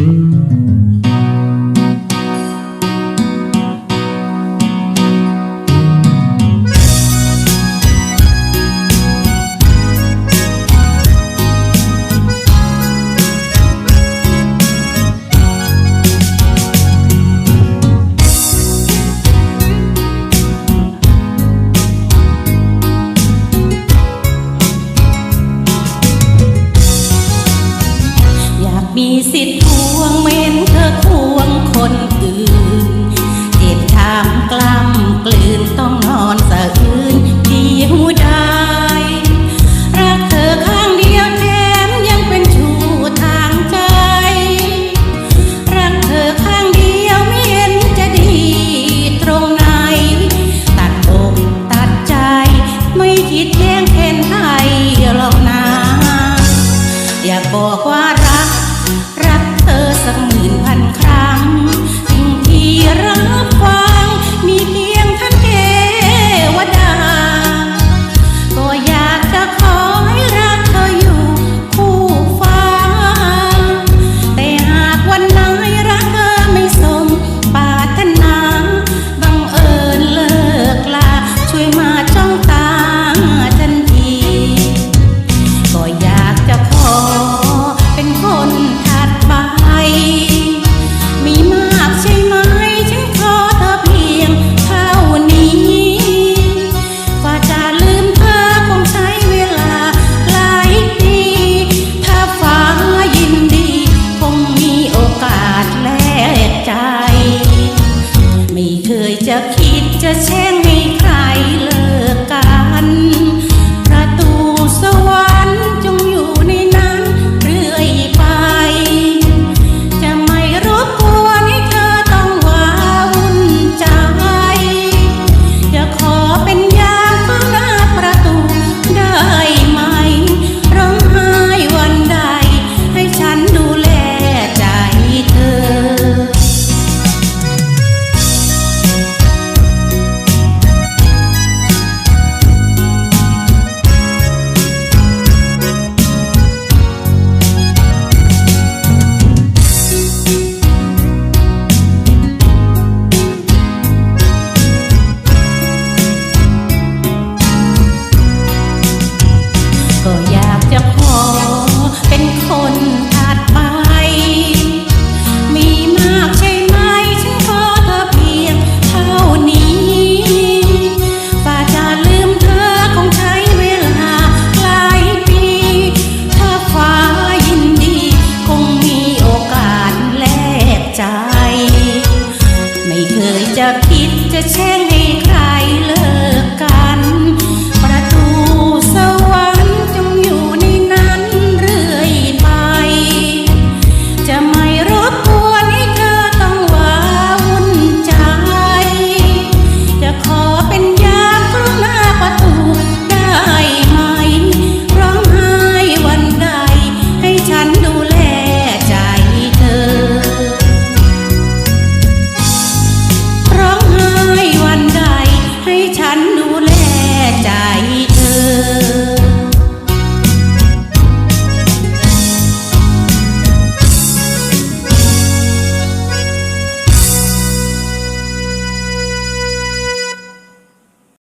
Mm-hmm. มีสิทธิ์ทวงเม้นเธอทวงคนอื่น เจ็บทามกล้ำกลืนต้องนอนสะอื้นดีหูได้รักเธอข้างเดียวแถมยังเป็นชู้ทางใจ รักเธอข้างเดียวไม่เห็นจะดีตรงไหน ตัดอกตัดใจ ไม่คิดแย่งเพนไทยหรอกนะ อย่าบอกว่ารักื่นพันครั้งสิ่งที่รับไว้ এসেছেন it's